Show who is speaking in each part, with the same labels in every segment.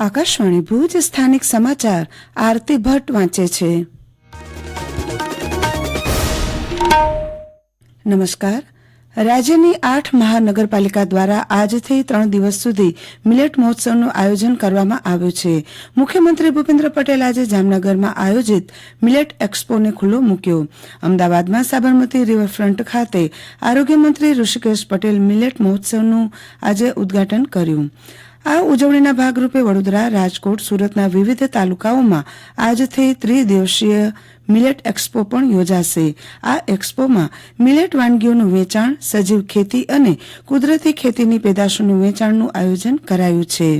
Speaker 1: આકાશવાણી ભુજ સ્થાનિક સમાચાર, આરતી ભટ્ટ વાંચે છે. નમસ્કાર. રાજ્યની આઠ મહાનગરપાલિકા દ્વારા આજથી ત્રણ દિવસ સુધી મિલેટ મહોત્સવનું આયોજન કરવામાં આવ્યું છે. મુખ્યમંત્રી ભૂપેન્દ્ર પટેલ આજે જામનગરમાં આયોજિત મિલેટ એક્સપોને ખુલ્લો મૂક્યો. અમદાવાદમાં સાબરમતી રિવરફ્રન્ટ ખાતે આરોગ્યમંત્રી ઋષિકેશ પટેલ મિલેટ મહોત્સવનું આજે ઉદઘાટન કર્યું. આ ઉજવણીના ભાગરૂપે વડોદરા, રાજકોટ, સુરતના વિવિધ તાલુકાઓમાં આજથી ત્રિદિવસીય મિલેટ એક્સપો પણ યોજાશે. આ એક્સપોમાં મિલેટ વાનગીઓનું વેચાણ, સજીવ ખેતી અને કુદરતી ખેતીની પેદાશોનું વેચાણનું આયોજન કરાયું છે.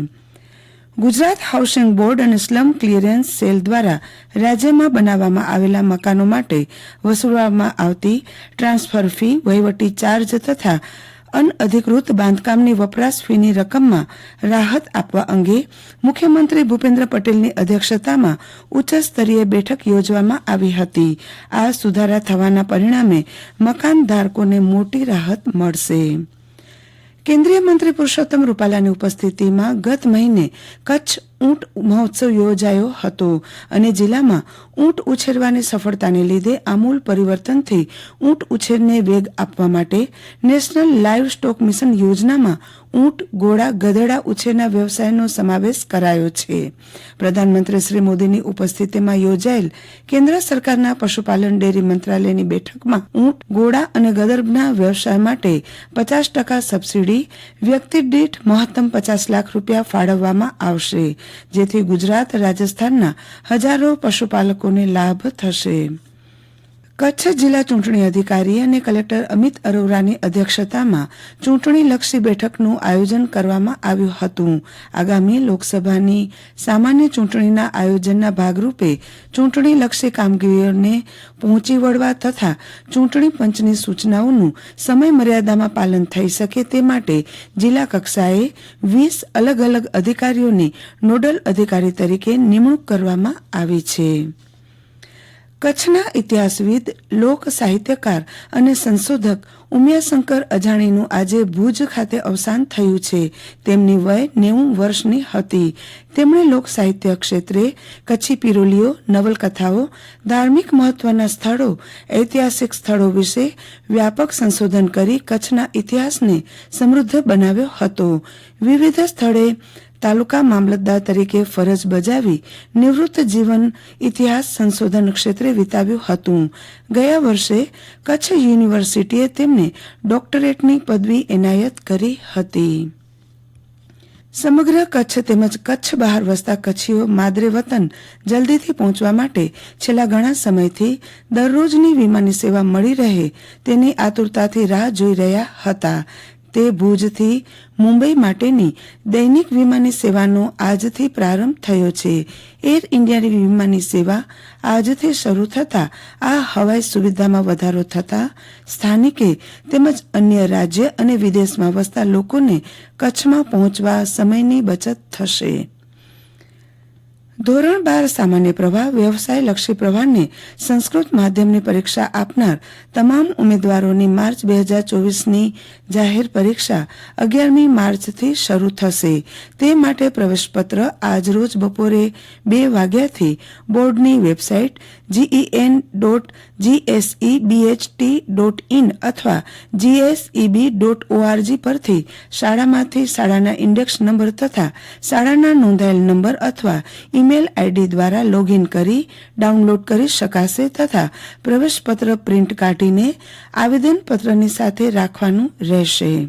Speaker 1: ગુજરાત હાઉસિંગ બોર્ડ અને સ્લમ ક્લિયરન્સ સેલ દ્વારા રાજ્યમાં બનાવવામાં આવેલા મકાનો માટે વસૂલવામાં આવતી ટ્રાન્સફર ફી, વહીવટી ચાર્જ તથા અનઅધિકૃત બાંધકામની વપરાશ ફીની રકમમાં રાહત આપવા અંગે મુખ્યમંત્રી ભૂપેન્દ્ર પટેલની અધ્યક્ષતામાં ઉચ્ચસ્તરીય બેઠક યોજવામાં આવી હતી. આ સુધારા થવાના પરિણામે મકાન ધારકોને મોટી રાહત મળશે. કેન્દ્રીય મંત્રી પુરુષોત્તમ રૂપાલાની ઉપસ્થિતિમાં ગત મહિને કચ્છ ઊંટ મહોત્સવ યોજાયો હતો અને જિલ્લામાં ઊંટ ઉછેરવાની સફળતાને લીધે આમૂલ પરિવર્તનથી ઊંટ ઉછેરને વેગ આપવા માટે નેશનલ લાઇવ સ્ટોક મિશન યોજનામાં ઊંટ ઘોડા ગધેડા ઉછેરના વ્યવસાયનો સમાવેશ કરાયો છે. પ્રધાનમંત્રી શ્રી મોદીની ઉપસ્થિતિમાં યોજાયેલ કેન્દ્ર સરકારના પશુપાલન ડેરી મંત્રાલયની બેઠકમાં ઊંટ ઘોડા અને ગદર્ભના વ્યવસાય માટે પચાસ ટકા સબસીડી, વ્યક્તિ દીઠ મહત્તમ પચાસ લાખ રૂપિયા ફાળવવામાં આવશે. જેથી ગુજરાત રાજસ્થાનના હજારો પશુપાલકોને લાભ થશે. કચ્છ જિલ્લા ચૂંટણી અધિકારી અને કલેક્ટર અમિત અરોરાની અધ્યક્ષતામાં ચૂંટણીલક્ષી બેઠકનું આયોજન કરવામાં આવ્યું હતું. આગામી લોકસભાની સામાન્ય ચૂંટણીના આયોજનના ભાગરૂપે ચૂંટણીલક્ષી કામગીરીઓને પહોંચી વળવા તથા ચૂંટણી પંચની સૂચનાઓનું સમય મર્યાદામાં પાલન થઈ શકે તે માટે જિલ્લા કક્ષાએ વીસ અલગ અલગ અધિકારીઓની નોડલ અધિકારી તરીકે નિમણૂક કરવામાં આવી છે. કચ્છના ઇતિહાસવિદ, લોક સાહિત્યકાર અને સંશોધક ઉમિયાશંકર અજાણીનું આજે ભુજ ખાતે અવસાન થયું છે. તેમની વય નેવું વર્ષની હતી. તેમણે લોક સાહિત્ય ક્ષેત્રે કચ્છી પિરોલીઓ, નવલકથાઓ, ધાર્મિક મહત્વના સ્થળો, ઐતિહાસિક સ્થળો વિશે વ્યાપક સંશોધન કરી કચ્છના ઇતિહાસને સમૃદ્ધ બનાવ્યો હતો. વિવિધ સ્થળે તાલુકા મામલતદાર તરીકે ફરજ બજાવી નિવૃત્ત જીવન ઇતિહાસ સંશોધન ક્ષેત્રે વિતાવ્યું હતું. ગયા વર્ષે કચ્છ યુનિવર્સિટીએ તેમને ડોક્ટરેટની પદવી એનાયત કરી હતી. સમગ્ર કચ્છ તેમજ કચ્છ બહાર વસતા કચ્છીઓ માદરે વતન જલ્દીથી પહોંચવા માટે છેલ્લા ઘણા સમયથી દરરોજની વિમાની સેવા મળી રહે તેની આતુરતાથી રાહ જોઈ રહ્યા હતા. તે ભુજથી મુંબઈ માટેની દૈનિક વિમાની સેવાનો આજથી પ્રારંભ થયો છે. એર ઇન્ડિયાની વિમાની સેવા આજથી શરૂ થતાં આ હવાઈ સુવિધામાં વધારો થતાં સ્થાનિકે તેમજ અન્ય રાજ્ય અને વિદેશમાં વસતા લોકોને કચ્છમાં પહોંચવા સમયની બચત થશે. ધોરણ બાર સામાન્ય પ્રવાહ, વ્યવસાય લક્ષી પ્રવાહને સંસ્કૃત માધ્યમની પરીક્ષા આપનાર તમામ ઉમેદવારોની માર્ચ બે હજાર ચોવીસની જાહેર પરીક્ષા અગિયારમી માર્ચથી શરૂ થશે. તે માટે પ્રવેશપત્ર આજરોજ બપોરે બે વાગ્યાથી બોર્ડની website G E N dot G S E B H T dot in અથવા G S E B dot O R G પરથી શાળામાંથી શાળાના ઇન્ડેક્સ નંબર તથા શાળાના નોંધાયેલ નંબર અથવા ઇમેલ આઈડી દ્વારા લોગિન કરી ડાઉનલોડ કરી શકાશે તથા પ્રવેશપત્ર પ્રિન્ટ કાઢીને આવેદનપત્રની સાથે રાખવાનું રહેશે.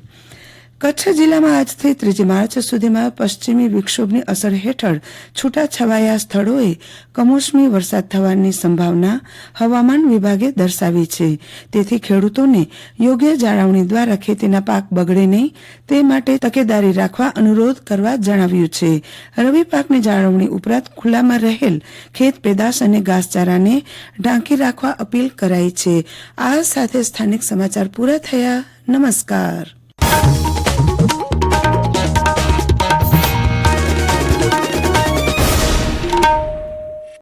Speaker 1: કચ્છ જિલ્લામાં આજથી ત્રીજી માર્ચ સુધીમાં પશ્ચિમી વિક્ષોભની અસર હેઠળ છૂટાછવાયા સ્થળોએ કમોસમી વરસાદ થવાની સંભાવના હવામાન વિભાગે દર્શાવી છે. તેથી ખેડૂતોને યોગ્ય જાળવણી દ્વારા ખેતીના પાક બગડે નહીં, તે માટે તકેદારી રાખવા અનુરોધ કરવા જણાવ્યું છે. રવિ પાકની જાળવણી ઉપરાંત ખુલ્લામાં રહેલ ખેત પેદાશ અને ઘાસચારાને ઢાંકી રાખવા અપીલ કરાઈ છે. આ સાથે સ્થાનિક સમાચાર પૂરા થયા. નમસ્કાર.